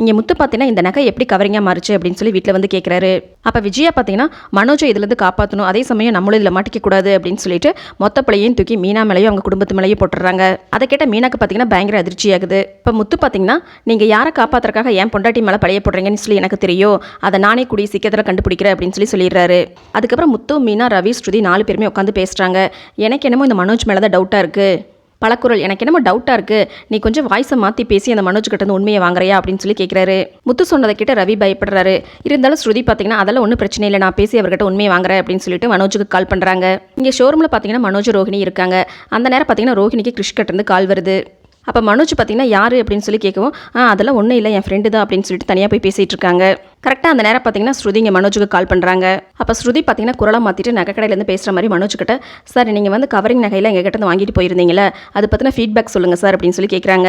இங்கே முத்து பார்த்தீங்கன்னா இந்த நகை எப்படி கவரிங்காக மாறுச்சு அப்படின்னு சொல்லி வீட்டில் வந்து கேட்குறாரு அப்போ விஜயா பார்த்தீங்கன்னா மனோஜை இதுலேருந்து காப்பாற்றணும் அதே சமயம் நம்மளும் இதில் மாட்டிக்கக்கூடாது அப்படின்னு சொல்லிட்டு மொத்த பிள்ளையும் தூக்கி மீனா மேலேயும் அவங்க குடும்பத்து மேலேயும் போட்டுடுறாங்க. அதை கேட்ட மீனாக்கு பார்த்தீங்கன்னா பயங்கர அதிர்ச்சி ஆகுது இப்போ முத்து பார்த்தீங்கன்னா நீங்கள் யாரை காப்பாத்துறதுக்காக ஏன் பொண்டாட்டி மேலே பழைய போடுறீங்கன்னு சொல்லி எனக்கு தெரியும். அதை நானே கூடிய சீக்கிரத்தில் கண்டுபிடிக்கிறேன் அப்படின்னு சொல்லி சொல்லிடுறாரு. அதுக்கப்புறம் முத்து மீனா ரவி ஸ்ருதி நாலு பேருமே உட்காந்து பேசுகிறாங்க எனக்கு என்னமோ இந்த மனோஜ் மேலே தான் டவுட்டாக இருக்குது பலக்குரல் எனக்கு என்னமோ டவுட்டாக இருக்குது நீ கொஞ்சம் வாய்ஸை மாற்றி பேசி அந்த மனோஜ் கிட்ட இருந்து உண்மையை வாங்குறியா அப்படின்னு சொல்லி கேட்குறாரு முத்து சொன்னதை கிட்ட ரவி பயப்படுறாரு. இருந்தாலும் ஸ்ருதி பார்த்தீங்கன்னா அதெல்லாம் ஒன்றும் பிரச்சனை இல்லை. நான் பேசி அவர்கிட்ட உண்மையை வாங்குறேன் அப்படின்னு சொல்லிட்டு மனோஜுக்கு கால் பண்ணுறாங்க இங்கே ஷோரூமில் பார்த்தீங்கன்னா மனோஜ் ரோஹிணி இருக்காங்க. அந்த நேரம் பார்த்தீங்கன்னா ரோஹிணிக்கு கிறிஷ் இருந்து கால் வருது. அப்போ மனோஜ் பார்த்தீங்கன்னா யார்? அப்படின்னு சொல்லி கேட்கவும் அதெல்லாம் ஒன்றும் இல்லை என் ஃப்ரெண்டு தான் அப்படின்னு சொல்லிட்டு தனியாக போய் பேசிகிட்டு இருக்காங்க. கரெக்டாக அந்த நேரம் பார்த்தீங்கன்னா ஸ்ருதி இங்கே மனோஜுக்கு கால் பண்ணுறாங்க அப்போ ஸ்ருதி பார்த்தீங்கன்னா குரலை மாற்றிட்டு நகை கடையிலேருந்து பேசுகிற மாதிரி மனோஜ் கிட்ட சார் நீங்கள் வந்து கவரிங் நகையில் எங்கள் கிட்ட வாங்கிட்டு போயிருந்தீங்களே அது பற்றின ஃபீட்பேக் சொல்லுங்கள் சார் அப்படின்னு சொல்லி கேட்குறாங்க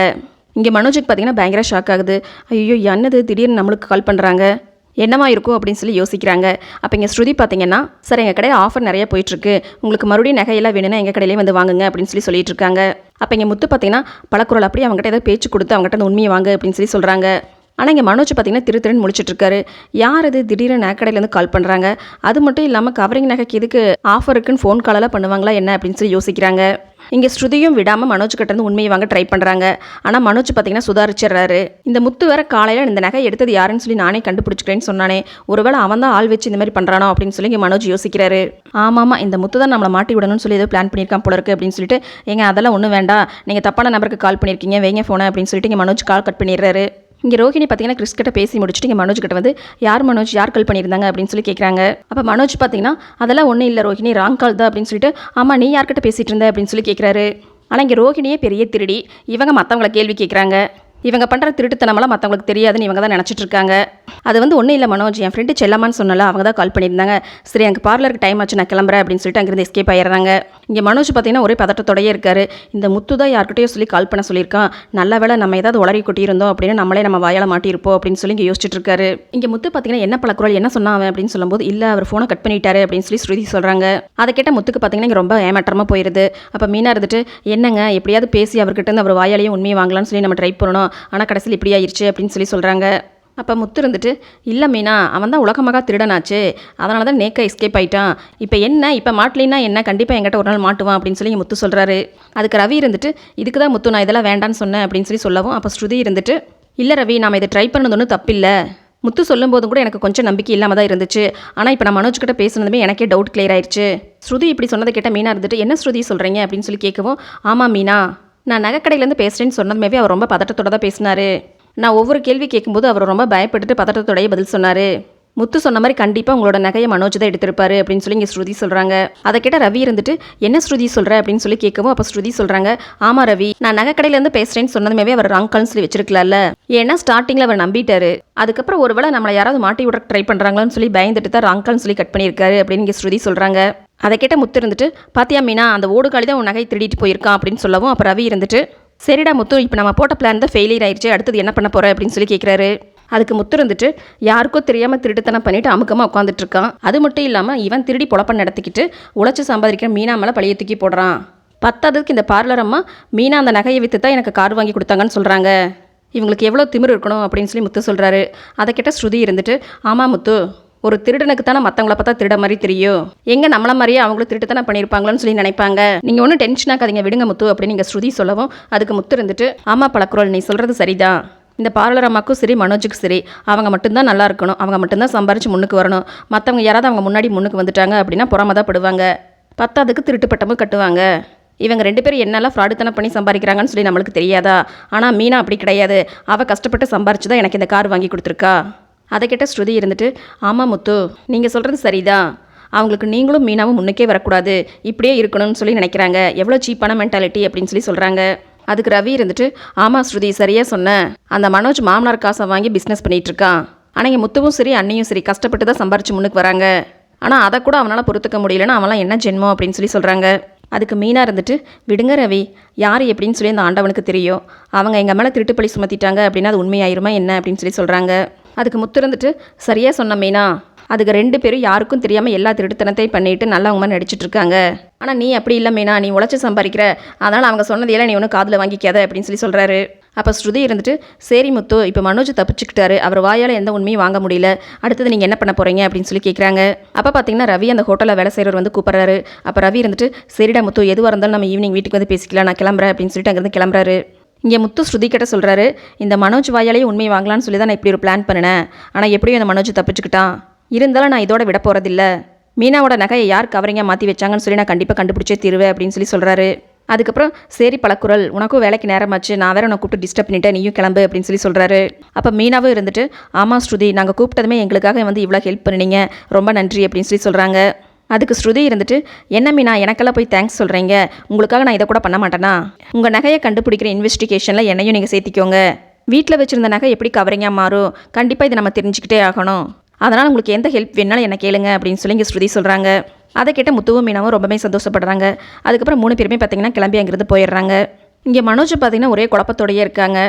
இங்கே மனோஜுக்கு பார்த்தீங்கன்னா பயங்கர ஷாக் ஆகுது. ஐயோ என்னது? திடீர்னு நம்மளுக்கு கால் பண்ணுறாங்க என்னமா இருக்கும் அப்படின்னு சொல்லி யோசிக்கிறாங்க. அப்போ இங்கே ஸ்ருதி பார்த்தீங்கன்னா சார் எங்கள் கடையில் ஆஃபர் நிறைய போயிட்டுருக்கு. உங்களுக்கு மறுபடியும் நகையெல்லாம் வேணும்னா எங்கள் கடையிலே வந்து வாங்குங்க அப்படின்னு சொல்லி சொல்லிட்டு இருக்காங்க. அப்போ இங்கே முத்து பார்த்தீங்கன்னா பழக்குரல் அப்படி அவங்ககிட்ட ஏதாவது பேச்சு கொடுத்து அவங்ககிட்ட அந்த உண்மையை வாங்க அப்படின்னு சொல்லி சொல்கிறாங்க ஆனால் இங்கே மனோஜ் பார்த்தீங்கன்னா திரு திருன்னு முழிச்சிட்டு இருக்காரு. யார் அது திடீர்னு நகைக்கடையிலேருந்து கால் பண்ணுறாங்க அது மட்டும் இல்லாமல் கவரிங் நகைக்கு எதுக்கு ஆஃபர் இருக்குன்னு ஃபோன் காலெல்லாம் பண்ணுவாங்களா என்ன? அப்படின்னு சொல்லி யோசிக்கிறாங்க. இங்கே ஸ்ருதியும் விடாமல் மனோஜ் கிட்ட இருந்து உண்மையை வாங்க ட்ரை பண்ணுறாங்க ஆனால் மனோஜ் பார்த்தீங்கன்னா சுதாரிச்சிடுறாரு. இந்த முத்து வேற காலையில் இந்த நகை எடுத்தது யாருன்னு சொல்லி நானே கண்டுபிடிச்சிக்கிறேன்னு சொன்னானே. ஒருவேளை அவன் தான் ஆள் வச்சு இந்த மாதிரி பண்ணுறானோ அப்படின்னு சொல்லி இங்கே மனோஜ் யோசிக்கிறாரு. ஆமாம்மா இந்த முத்து தான் நம்மளை மாட்டி விடணும்னு சொல்லி ஏதோ பிளான் பண்ணியிருக்கான் போல இருக்கு அப்படின்னு சொல்லிட்டு எங்கள் அதெல்லாம் ஒன்றும் வேண்டாம். நீங்கள் தப்பான நம்பருக்கு கால் பண்ணியிருக்கீங்க வைங்க ஃபோனை அப்படின்னு சொல்லிட்டு இங்கே மனோஜ் கால் கட் பண்ணிடுறாரு. இங்கே ரோஹிணி பார்த்தீங்கன்னா கிறிஸ் கிட்ட பேசி முடிச்சுட்டு இங்கே மனோஜ் கிட்ட வந்து யார் மனோஜ்? யார் கால் பண்ணியிருந்தாங்க? அப்படின்னு சொல்லி கேட்குறாங்க அப்போ மனோஜ் பார்த்தீங்கன்னா அதெல்லாம் ஒன்றும் இல்லை ரோஹிணி ராங் கால் தான் அப்படின்னு சொல்லிட்டு ஆமாம் நீ யார்கிட்ட பேசிகிட்டு இருந்த? அப்படின்னு சொல்லி கேட்குறாரு ஆனால் இங்கே ரோஹிணியே பெரிய திருடி இவங்க மற்றவங்கள கேள்வி கேட்குறாங்க இவங்க பண்ணுற திருட்டுத்தனமெல்லாம் மற்றவங்களுக்கு தெரியாதுன்னு இவங்க தான் நினச்சிட்டு இருக்காங்க. அது வந்து ஒன்றும் இல்லை மனோஜ் என் ஃப்ரெண்டு செல்லம்மான்னு சொன்னல அவங்க தான் கால் பண்ணியிருந்தாங்க. சரி எனக்கு பார்லருக்கு டைம் ஆச்சு நான் கிளம்புறேன் அப்படின்னு சொல்லிட்டு அங்கேருந்து எஸ்கேப் ஆயிடுறாங்க. இங்கே மனோஜ் பார்த்தீங்கன்னா ஒரே பதட்டத்தோடயே இருக்காரு. இந்த முத்து தான் யார்கிட்டயோ சொல்லி கால் பண்ண சொல்லியிருக்கான். நல்ல வேலை நம்ம ஏதாவது உளறி கொட்டியிருந்தோம் அப்படின்னு நம்மளே நம்ம வாயால் மாட்டியிருப்போம் அப்படின்னு சொல்லி இங்கே யோசிச்சுட்டு இருக்காரு. இங்கே முத்து பார்த்தீங்கன்னா என்ன பழக்குறள் என்ன சொன்னான் அவன் அப்படின்னு சொல்லும்போது இல்லை அவர் ஃபோனை கட் பண்ணிட்டாரு அப்படின்னு சொல்லி ஸ்ருதி சொல்கிறாங்க அதை கேட்ட முத்துக்கு பார்த்தீங்கன்னா இங்கே ரொம்ப ஏமாற்றமாக போயிருது. அப்போ மீனா இருந்துட்டு என்னங்க எப்படியாவது பேசி அவர்கிட்ட இருந்து அவர் வாயாலேயே உண்மையை வாங்கலாம்னு சொல்லி நம்ம ட்ரை பண்ணணும். ஆனால் கடைசியில் இப்படி ஆயிடுச்சு அப்படின்னு சொல்லி சொல்கிறாங்க அப்போ முத்து இருந்துட்டு இல்லை மீனா அவன் தான் உலகமாக திருடனாச்சு. அதனால தான் நேக்க எஸ்கேப் ஆயிட்டான். இப்போ என்ன? இப்போ மாட்டலின்னா என்ன? கண்டிப்பாக என்கிட்ட ஒரு நாள் மாட்டுவான் அப்படின்னு சொல்லி முத்து சொல்கிறாரு அதுக்கு ரவி இருந்துட்டு இதுக்கு தான் முத்து நான் இதெல்லாம் வேண்டான்னு சொன்னேன் அப்படின்னு சொல்லி சொல்லவும் அப்போ ஸ்ருதி இருந்துட்டு இல்லை ரவி நாம் இதை ட்ரை பண்ணது ஒன்றும் தப்பில்லை. முத்து சொல்லும்போதும் கூட எனக்கு கொஞ்சம் நம்பிக்கை இல்லாமல் தான் இருந்துச்சு. ஆனால் இப்போ நான் மனோஜ் கிட்ட பேசுனதுமே எனக்கே டவுட் கிளியர் ஆயிடுச்சு ஸ்ருதி இப்படி சொன்னதை கேட்ட மீனா இருந்துட்டு என்ன ஸ்ருதி சொல்கிறீங்க அப்படின்னு சொல்லி கேட்கவும் ஆமாம் மீனா. நான் நகைக்கடையிலேருந்து பேசுகிறேன்னு சொன்னதுமே அவர் ரொம்ப பதட்டத்தோட தான் பேசினாரு. நான் ஒவ்வொரு கேள்வி கேட்கும்போது அவர் ரொம்ப பயப்பட்டுட்டு பதட்டத்தோடைய பதில் சொன்னார். முத்து சொன்ன மாதிரி கண்டிப்பாக உங்களோட நகையை மனோஜ் தான் எடுத்திருப்பாரு அப்படின்னு சொல்லி இங்கே ஸ்ருதி சொல்கிறாங்க அதை கேட்ட ரவி இருந்துட்டு என்ன ஸ்ருதி சொல்கிற அப்படின்னு சொல்லி கேட்கவும் அப்போ ஸ்ருதி சொல்கிறாங்க ஆமாம் ரவி நான் நகைக்கடையிலேருந்து பேசுகிறேன்னு சொன்னதுமே அவர் ராங் கால்னு சொல்லி வச்சிருக்கலாம்ல. ஏன்னா ஸ்டார்டிங்கில் அவர் நம்பிட்டாரு. அதுக்கப்புறம் ஒருவேளை நம்மளை யாராவது மாட்டி விட ட்ரை பண்ணுறாங்களான்னு சொல்லி பயந்துட்டு தான் ராங் கால்னு சொல்லி கட் பண்ணியிருக்காரு அப்படின்னு இங்கே ஸ்ருதி சொல்கிறாங்க அதை கேட்ட முத்து இருந்துட்டு பாத்தியா மீனா அந்த ஓடுகாலி தான் உன் நகை திருடிட்டு போயிருக்கான் அப்படின்னு சொல்லவும் அப்போ ரவி இருந்துட்டு சரிடா முத்து இப்போ நம்ம போட்ட பிளான் தான் ஃபெயிலியர் ஆயிடுச்சு அடுத்தது என்ன பண்ண போகிற அப்படின்னு சொல்லி கேட்குறாரு அதுக்கு முத்து இருந்துட்டு யாருக்கோ தெரியாமல் திருட்டுத்தனம் பண்ணிட்டு அமுக்கமாக உட்காந்துட்டு இருக்கான். அது மட்டும் இல்லாமல் இவன் திருடி பொழப்ப நடத்திக்கிட்டு உழைச்சி சம்பாதிக்கிற மீனா மேலே பழைய தூக்கி போடுறான். பத்தாததுக்கு இந்த பார்லர் அம்மா மீனா அந்த நகையை விற்று தான் எனக்கு கார் வாங்கி கொடுத்தாங்கன்னு சொல்கிறாங்க இவங்களுக்கு எவ்வளோ திமிரு இருக்கணும் அப்படின்னு சொல்லி முத்து சொல்கிறாரு அதை கிட்ட ஸ்ருதி இருந்துட்டு ஆமாம் முத்து ஒரு திருடனுக்கு தானே மற்றவங்கள பார்த்தா திருட மாதிரி தெரியும். எங்கே நம்மள மாதிரியே அவங்களும் திருட்டுத்தானே பண்ணியிருப்பாங்களோன்னு சொல்லி நினைப்பாங்க. நீங்கள் ஒன்றும் டென்ஷன் ஆகாதீங்க விடுங்க முத்து அப்படின்னு நீங்கள் ஸ்ருதி சொல்லவும் அதுக்கு முத்து இருந்துட்டு ஆமாம் பழக்குறோல் நீ சொல்கிறது சரிதான். இந்த பார்லர் அம்மாக்கும் சரி மனோஜுக்கும் சரி அவங்க மட்டும்தான் நல்லா இருக்கணும். அவங்க மட்டும்தான் சம்பாரிச்சு முன்னுக்கு வரணும். மற்றவங்க யாராவது அவங்க முன்னாடி முன்னுக்கு வந்துட்டாங்க அப்படின்னா புறமா தான் படுவாங்க பத்தாவதுக்கு திருட்டு பட்டமும் கட்டுவாங்க. இவங்க ரெண்டு பேரும் என்னெல்லாம் ஃப்ராடுத்தனம் பண்ணி சம்பாதிக்கிறாங்கன்னு சொல்லி நம்மளுக்கு தெரியாதா? ஆனால் மீனா அப்படி கிடையாது. அவள் கஷ்டப்பட்டு சம்பாரிச்சு தான் எனக்கு இந்த கார் வாங்கி கொடுத்துருக்கா. அதை கேட்ட ஸ்ருதி இருந்துட்டு ஆமாம் முத்து நீங்கள் சொல்கிறது சரிதான். அவங்களுக்கு நீங்களும் மீனாவும் முன்னுக்கே வரக்கூடாது. இப்படியே இருக்கணும்னு சொல்லி நினைக்கிறாங்க. எவ்வளோ சீப்பான மென்டாலிட்டி அப்படின்னு சொல்லி சொல்கிறாங்க அதுக்கு ரவி இருந்துட்டு ஆமாம் ஸ்ருதி சரியாக சொன்னேன் அந்த மனோஜ் மாமனார் காசை வாங்கி பிஸ்னஸ் பண்ணிகிட்ருக்கான் இருக்கான். ஆனால் இங்கே முத்துவும் சரி அண்ணியும் சரி கஷ்டப்பட்டு தான் சம்பாரிச்சு முன்னுக்கு வராங்க. ஆனால் அதை கூட அவனால் பொறுத்துக்க முடியலன்னா அவன்லாம் என்ன ஜென்மம் அப்படின்னு சொல்லி சொல்கிறாங்க அதுக்கு மீனாக இருந்துட்டு விடுங்க ரவி யார் எப்படின்னு சொல்லி அந்த ஆண்டவனுக்கு தெரியும். அவங்க எங்கள் மேலே திருட்டுப்பழி சுமத்திட்டாங்க அப்படின்னா அது உண்மையாயிருமா என்ன? அப்படின்னு சொல்லி சொல்கிறாங்க அதுக்கு முத்து இருந்துட்டு சரியாக சொன்ன மீனா. அதுக்கு ரெண்டு பேரும் யாருக்கும் தெரியாமல் எல்லா திருட்டுத்தனத்தையும் பண்ணிட்டு நல்லவங்க மாதிரி நடிச்சிட்டு இருக்காங்க. ஆனால் நீ அப்படி இல்லை மீனா. நீ உழைச்சி சம்பாதிக்கிற. அதனால் அவங்க சொன்னதையெல்லாம் நீ ஒன்றும் காதில் வாங்கிக்காத அப்படின்னு சொல்லி சொல்கிறாரு அப்போ ஸ்ருதி இருந்துட்டு சரி முத்து இப்போ மனோஜ் தப்பிச்சுக்கிட்டாரு. அவர் வாயால் எந்த உண்மையும் வாங்க முடியல. அடுத்தது நீங்கள் என்ன பண்ண போகிறீங்க அப்படின்னு சொல்லி கேட்குறாங்க அப்போ பார்த்தீங்கன்னா ரவி அந்த ஹோட்டலில் வேலை செய்கிறவர் வந்து கூப்பிட்றாரு. அப்போ ரவி இருந்துட்டு சரிடா முத்து எதுவாக இருந்தாலும் நம்ம ஈவினிங் வீட்டுக்கு வந்து பேசிக்கலாம். நான் கிளம்புறேன் அப்படின்னு சொல்லிட்டு அங்கேருந்து கிளம்புறாரு. இங்கே முத்து ஸ்ருதி கிட்ட சொல்கிறாரு இந்த மனோஜ் வாயாலேயே உண்மையை வாங்கலாம்னு சொல்லி தான் நான் இப்படி ஒரு பிளான் பண்ணினேன். ஆனால் எப்படியும் அந்த மனோஜ் தப்பிச்சுக்கிட்டான். இருந்தாலும் நான் இதோட விட போகிறதில்ல மீனாவோட நகையை யார் கவரிங்காக மாற்றி வச்சாங்கன்னு சொல்லி நான் கண்டிப்பாக கண்டுபிடிச்சே தீருவேன் அப்படின்னு சொல்லி சொல்கிறாரு அதுக்கப்புறம் சரி பழக்குரல் உனக்கும் வேலைக்கு நேரமாச்சு நான் வேற உன்னை கூப்பிட்டு டிஸ்டர்ப் பண்ணிட்டேன் நீயும் கிளம்பு அப்படின்னு சொல்லி சொல்கிறாரு அப்போ மீனாவும் இருந்துட்டு ஆமாம் ஸ்ருதி நாங்கள் கூப்பிட்டதுமே எங்களுக்காக வந்து இவ்வளோ ஹெல்ப் பண்ணினீங்க ரொம்ப நன்றி அப்படின்னு சொல்லி சொல்கிறாங்க அதுக்கு ஸ்ருதி இருந்துட்டு என்ன மீனா எனக்கெல்லாம் போய் தேங்க்ஸ் சொல்கிறீங்க உங்களுக்காக நான் இதை கூட பண்ண மாட்டேனா? உங்கள் நகையை கண்டுபிடிக்கிற இன்வெஸ்டிகேஷனில் என்னையும் நீங்கள் சேர்த்திக்கோங்க. வீட்டில் வச்சுருந்த நகை எப்படி கவரிங்காக மாறும்? கண்டிப்பாக இதை நம்ம தெரிஞ்சுக்கிட்டே ஆகணும். அதனால் உங்களுக்கு எந்த ஹெல்ப் வேணாலும் என்ன கேளுங்க அப்படின்னு சொல்லி இங்கே ஸ்ருதி சொல்கிறாங்க அதை கேட்ட முத்துவும் மீனாவும் ரொம்பவே சந்தோஷப்படுறாங்க. அதுக்கப்புறம் மூணு பேருமே பார்த்தீங்கன்னா கிளம்பி அங்கேருந்து போயிடுறாங்க. இங்கே மனோஜ் பார்த்தீங்கன்னா ஒரே குழப்பத்தோடையே இருக்காங்க.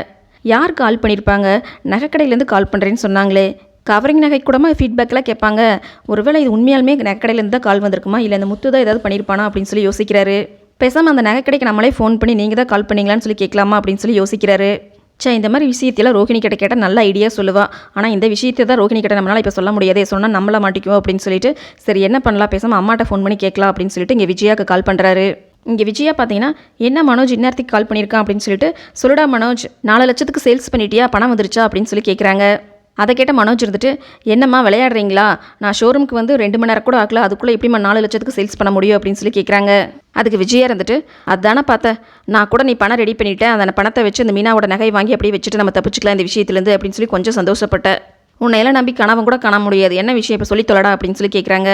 யார் கால் பண்ணியிருப்பாங்க நகைக்கடையிலேருந்து கால் பண்ணுறேன்னு சொன்னாங்களே. கவரிங் நகை கூடமா ஃபீட்பேக்கெலாம் கேட்பாங்க. ஒருவேளை இது உண்மையாலுமே நகைக்கடையிலேருந்து தான் கால் வந்திருக்குமா? இல்லை இந்த முத்து தான் ஏதாவது பண்ணியிருப்பானா அப்படின்னு சொல்லி யோசிக்கிறாரு. பேசாமல் அந்த நகைக்கடைக்கு நம்மளே ஃபோன் பண்ணி நீங்கள் தான் கால் பண்ணீங்களான்னு சொல்லி கேட்கலாமா? அப்படின்னு சொல்லி யோசிக்கிறாரு. சே இந்த மாதிரி விஷயத்தையெல்லாம் ரோஹிணி கிட்ட கேட்டால் நல்ல ஐடியா சொல்லுவா. ஆனால் இந்த விஷயத்தை தான் ரோஹிணி கிட்ட நம்மளால் இப்போ சொல்ல முடியாதே. சொன்னால் நம்மள மாட்டிக்குவோம் அப்படின்னு சொல்லிட்டு சரி என்ன பண்ணலாம்? பேசாமல் அம்மாட்ட ஃபோன் பண்ணி கேட்கலாம் அப்படின்னு சொல்லிட்டு இங்கே விஜயாவுக்கு கால் பண்ணுறாரு இங்கே விஜயா பார்த்தீங்கன்னா என்ன மனோஜ் இந்நேரத்துக்கு கால் பண்ணியிருக்கான்? அப்படின்னு சொல்லிட்டு சொல்லுடா மனோஜ் நாலு லட்சத்துக்கு சேல்ஸ் பண்ணிட்டியா? பணம் வந்துருச்சா? அப்படின்னு சொல்லி கேட்குறாங்க அதை கேட்ட மனோஜ் இருந்துட்டு என்னம்மா விளையாடுறீங்களா? நான் ஷோரூமுக்கு வந்து ரெண்டு மணி நேரம் கூட ஆகல. அதுக்குள்ளே எப்படிம்மா நாலு லட்சத்துக்கு சேல்ஸ் பண்ண முடியும்? அப்படின்னு சொல்லி கேட்குறாங்க அதுக்கு விஜயா இருந்துட்டு அதானே பார்த்த. நான் கூட நீ பணம் ரெடி பண்ணிட்டேன். அந்த பணத்தை வச்சு அந்த மீனாவோட நகை வாங்கி அப்படியே வச்சுட்டு நம்ம தப்பிச்சுக்கலாம் இந்த விஷயத்துலேருந்து அப்படின்னு சொல்லி கொஞ்சம் சந்தோஷப்பட்டேன் உன்னை எல்லாம் நம்பி கனவும் கூட காண முடியாது. என்ன விஷயம்? இப்போ சொல்லி தொலடா அப்படின்னு சொல்லி கேட்குறாங்க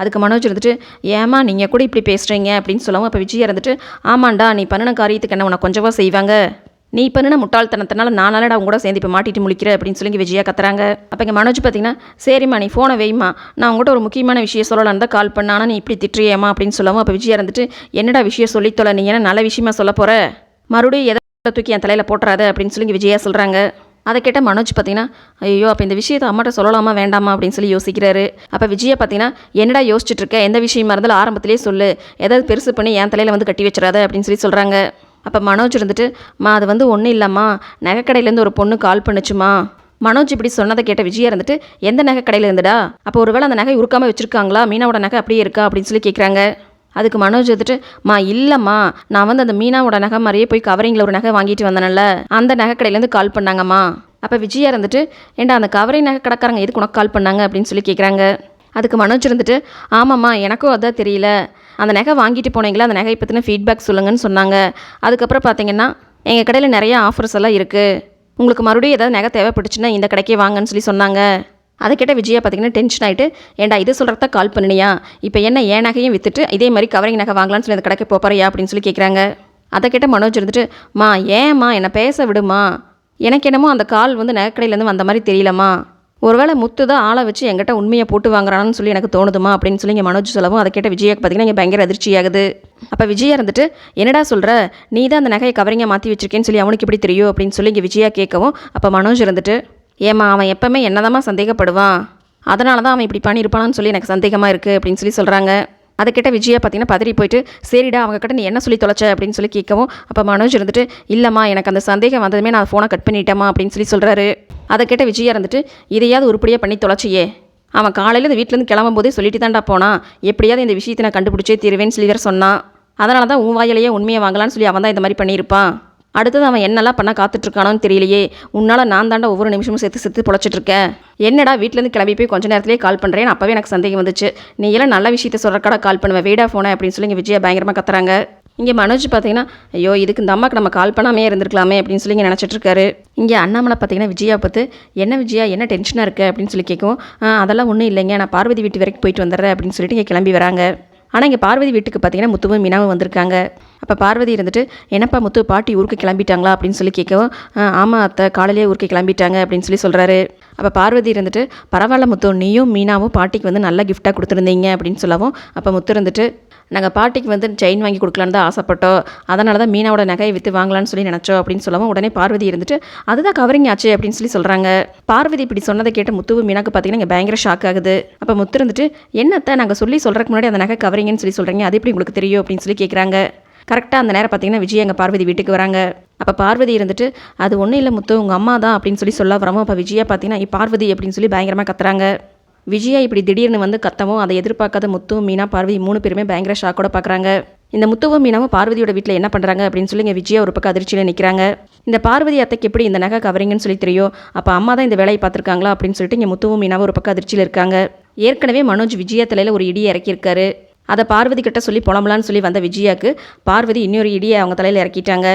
அதுக்கு மனோஜ் இருந்துட்டு ஏமா நீங்கள் கூட இப்படி பேசுகிறீங்க அப்படின்னு சொல்லவும் அப்போ விஜயா இருந்துட்டு ஆமாண்டா நீ பண்ணின காரியத்துக்கு என்ன உனக்கு கொஞ்சமாக செய்வாங்க? நீ பண்ணின முட்டாள்தனத்தினால நானாலடா அவங்க கூட சேர்ந்து இப்போ மாட்டிட்டு முழிக்கிற அப்படின்னு சொல்லி விஜயா கத்துறாங்க. அப்போ இங்கே மனோஜ் பார்த்தீங்கன்னா சரிம்மா நீ ஃபோனை வைம்மா. நான் உங்கள்கிட்ட ஒரு முக்கியமான விஷயம் சொல்லலான்னு தான் கால் பண்ண ஆனால் நீ இப்படி திட்டுறியேம்மா அப்படின்னு சொல்லவும் அப்போ விஜயா இருந்துட்டு என்னடா விஷயம் சொல்லித் தொலை? நீ என்ன நல்ல விஷயமா சொல்ல போகிற மறுபடியும் எதை தூக்கி என் தலையில் போட்டுறாத அப்படின்னு சொல்லி விஜயா சொல்கிறாங்க அதை கேட்ட மனோஜ் பார்த்தீங்கன்னா ஐயோ அப்போ இந்த விஷயத்தை அம்மாட்ட சொல்லலாமா வேண்டாமா அப்படின்னு சொல்லி யோசிக்கிறாரு. அப்போ விஜயா பார்த்தீங்கன்னா என்னடா யோசிச்சுட்டு இருக்க? எந்த விஷயமா இருந்தாலும் ஆரம்பத்திலே சொல்லு. ஏதாவது பெருசு பண்ணி என் தலையில் வந்து கட்டி வச்சிடாத அப்படின்னு சொல்லி சொல்கிறாங்க அப்போ மனோஜ் இருந்துட்டு மா அது வந்து ஒன்றும் இல்லைம்மா. நகைக்கடையிலேருந்து ஒரு பொண்ணு கால் பண்ணுச்சுமா? மனோஜ் இப்படி சொன்னதை கேட்ட விஜயா இருந்துட்டு எந்த நகை கடையில் இருந்துடா? அப்போ ஒருவேளை அந்த நகை உருக்காமல் வச்சுருக்காங்களா? மீனாவோட நகை அப்படியே இருக்கா? அப்படின்னு சொல்லி கேட்குறாங்க அதுக்கு மனோஜ் வந்துட்டு மா இல்லைம்மா. நான் வந்து அந்த மீனாவோட நகை மாதிரியே போய் கவரிங்கில் ஒரு நகை வாங்கிட்டு வந்தேன்ல அந்த நகை கடையிலேருந்து கால் பண்ணாங்கம்மா. அப்போ விஜயா இருந்துட்டு ஏண்டா அந்த கவரிங் நகை கடைக்காரங்க எதுக்கு உனக்கு கால் பண்ணாங்க? அப்படின்னு சொல்லி கேட்குறாங்க அதுக்கு மனோஜ் இருந்துட்டு ஆமாம்மா எனக்கும் அதான் தெரியல. அந்த நகை வாங்கிட்டு போனீங்களா? அந்த நகை பற்றின ஃபீட்பேக் சொல்லுங்கன்னு சொன்னாங்க. அதுக்கப்புறம் பார்த்தீங்கன்னா எங்கள் கடையில் நிறைய ஆஃபர்ஸ் எல்லாம் இருக்குது உங்களுக்கு மறுபடியும் ஏதாவது நகை தேவைப்பட்டுச்சுன்னா இந்த கடைக்கே வாங்கன்னு சொல்லி சொன்னாங்க. அதை கேட்ட விஜயா பார்த்தீங்கன்னா டென்ஷன் ஆகிட்டு ஏன்டா இது சொல்கிறத கால் பண்ணினியா? இப்போ என்ன ஏன் நகையும் விற்றுட்டு இதே மாதிரி கவரிங் நகை வாங்கலாம்னு சொல்லி அந்த கடைக்கு போறியா? அப்படின்னு சொல்லி கேட்குறாங்க அதை கேட்ட மனோஜ் இருந்துட்டு மா ஏம்மா என்னை பேச விடுமா? எனக்கு என்னமோ அந்த கால் வந்து நகைக்கடையிலேருந்து வந்த மாதிரி தெரியலம்மா. ஒருவேளை முத்து தான் ஆளை வச்சு எங்கிட்ட உண்மையை போட்டு வாங்குறான்னு சொல்லி எனக்கு தோணுதுமா அப்படின்னு சொல்லி இங்கே மனோஜ் சொல்லவும் அதை கேட்ட விஜயாக்கு பார்த்தீங்கன்னா இங்கே பயங்கர அதிர்ச்சியாகுது. அப்போ விஜயா இருந்துட்டு என்னடா சொல்கிற நீ தான் அந்த நகையை கவரிங்க மாற்றி வச்சிருக்கேன்னு சொல்லி அவனுக்கு எப்படி தெரியும்? அப்படின்னு சொல்லி இங்கே விஜயா கேட்கவும் அப்போ மனோஜ் இருந்துட்டு ஏம்மா அவன் எப்பவுமே என்னதாம்மா சந்தேகப்படுவான்? அதனால தான் அவன் இப்படி பண்ணியிருப்பானான்னு சொல்லி எனக்கு சந்தேகமாக இருக்குது அப்படின்னு சொல்லி சொல்கிறாங்க அதை கிட்ட விஜயா பார்த்தீங்கன்னா பதறி போயிட்டு சரிடா அவங்க கிட்ட நீ என்ன சொல்லி தொலைச்ச அப்படின்னு சொல்லி கேட்கவும் அப்போ மனோஜ் இருந்துட்டு இல்லைம்மா எனக்கு அந்த சந்தேகம் வந்ததுமே நான் ஃபோனை கட் பண்ணிட்டேம்மா அப்படின்னு சொல்லி சொல்கிறாரு அதை கிட்ட விஜயா இருந்துட்டு இதையாவது உருப்படியாக பண்ணி தொலைச்சியே. அவன் காலையில் இந்த வீட்டிலேருந்து கிளம்பும் போதே சொல்லிட்டு தாண்டா போனான் எப்படியாவது இந்த விஷயத்தை நான் கண்டுபிடிச்சே தீருவேன்னு சொல்லி வேறு சொன்னான் அதனால தான் உன் வாயிலேயே உண்மையை வாங்கலாம்னு சொல்லி அவன் தான் இந்த மாதிரி பண்ணியிருப்பான். அடுத்தது அவன் என்னெல்லாம் பண்ண காத்துட்ருக்கானோன்னு தெரியலையே. உன்னால் நான் தாண்டா ஒவ்வொரு நிமிஷமும் சேர்த்து செத்து பொழைச்சிட்ருக்கேன் என்னடா வீட்டிலேருந்து கிளம்பி போய் கொஞ்ச நேரத்திலே கால் பண்ணுறேன் அப்போவே எனக்கு சந்தேகம் வந்துச்சு. நீ எல்லாம் நல்ல விஷயத்த சொல்கிறக்கடா கால் பண்ணுவேன் வீடா ஃபோனை அப்படின்னு சொல்லி இங்கே விஜயா பயங்கரமாக கத்துறாங்க. இங்கே மனோஜ் பார்த்தீங்கன்னா ஐயோ இதுக்கு இந்த அம்மாவுக்கு நம்ம கால் பண்ணாமே இருந்திருக்கலாமே அப்படின்னு சொல்லி இங்கே நினச்சிட்ருக்காரு. இங்கே அண்ணாமலை பார்த்தீங்கன்னா விஜயா பார்த்து என்ன விஜயா என்ன டென்ஷனாக இருக்குது அப்படின்னு சொல்லி கேட்கும். அதெல்லாம் ஒன்றும் இல்லைங்க. நான் பார்வதி வீட்டு வரைக்கும் போயிட்டு வந்துடுறேன் அப்படின்னு சொல்லிட்டு இங்கே கிளம்பி வராங்க. ஆனால் இங்கே பார்வதி வீட்டுக்கு பார்த்தீங்கன்னா முத்துவும் மீனாவும் வந்திருக்காங்க. அப்போ பார்வதி இருந்துட்டு என்னப்பா முத்து பாட்டி ஊருக்கு கிளம்பிட்டாங்களா? அப்படின்னு சொல்லி கேட்கவும் ஆமாம் அத்தை காலையிலேயே ஊருக்கு கிளம்பிட்டாங்க அப்படின்னு சொல்லி சொல்கிறாரு அப்போ பார்வதி இருந்துட்டு பரவாயில்ல முத்து நீயும் மீனாவும் பாட்டிக்கு வந்து நல்ல கிஃப்டாக கொடுத்துருந்தீங்க அப்படின்னு சொல்லவும் அப்போ முத்து இருந்துட்டு நாங்கள் பாட்டிக்கு வந்து செயின் வாங்கி கொடுக்கலான்னு தான் ஆசைப்பட்டோம். அதனால தான் மீனாவோட நகையை விற்று வாங்கலாம்னு சொல்லி நினச்சோம் அப்படின்னு சொல்லவும் உடனே பார்வதி இருந்துட்டு அதுதான் கவரிங் ஆச்சு அப்படின்னு சொல்லி சொல்கிறாங்க பார்வதி இப்படி சொன்னதை கேட்ட முத்துவும் மீனாக்கு பார்த்தீங்கன்னா இங்கே பயங்கர ஷாக் ஆகுது. அப்போ முத்து இருந்துட்டு என்னத்தை நாங்கள் சொல்லி சொல்கிறதுக்கு முன்னாடி அந்த நகை கவரிங்கன்னு சொல்லி சொல்கிறீங்க அது எப்படி உங்களுக்கு தெரியும்? அப்படின்னு சொல்லி கேட்குறாங்க கரெக்டாக அந்த நேரம் பார்த்தீங்கன்னா விஜய் எங்கள் பார்வதி வீட்டுக்கு வராங்க. அப்போ பார்வதி இருந்துட்டு அது ஒன்றும் இல்லை முத்து உங்கள் அம்மா தான் அப்படின்னு சொல்லி சொல்ல வரமோ அப்போ விஜயா பார்த்தீங்கன்னா பார்வதி அப்படின்னு சொல்லி பயங்கரமாக கத்துறாங்க. விஜயா இப்படி திடீர்னு வந்து கத்தவும் அதை எதிர்பார்க்காத முத்து மீனா பார்வதி மூணு பேருமே பயங்கர ஷாக்கோட பார்க்குறாங்க. இந்த முத்துவும் மீனாவும் பார்வதியோட வீட்டில் என்ன பண்ணுறாங்க அப்படின்னு சொல்லி இங்கே விஜயா ஒரு பக்கம் அதிர்ச்சியில் நிற்கிறாங்க இந்த பார்வதி அத்தைக்கு எப்படி இந்த நகை கவரிங்கன்னு சொல்லி தெரியும்? அப்போ அம்மா தான் இந்த வேலையை பார்த்துருக்காங்களா அப்படின்னு சொல்லிட்டு இங்கே முத்துவும் மீனாவும் ஒரு பக்கம் அதிர்ச்சியில் இருக்காங்க. ஏற்கனவே மனோஜ் விஜயா தலையில் ஒரு இடியை இறக்கியிருக்காரு. அதை பார்வதி கிட்ட சொல்லி புலம்பலான்னு சொல்லி வந்த விஜயாக்கு பார்வதி இன்னொரு இடியை அவங்க தலையில் இறக்கிட்டாங்க.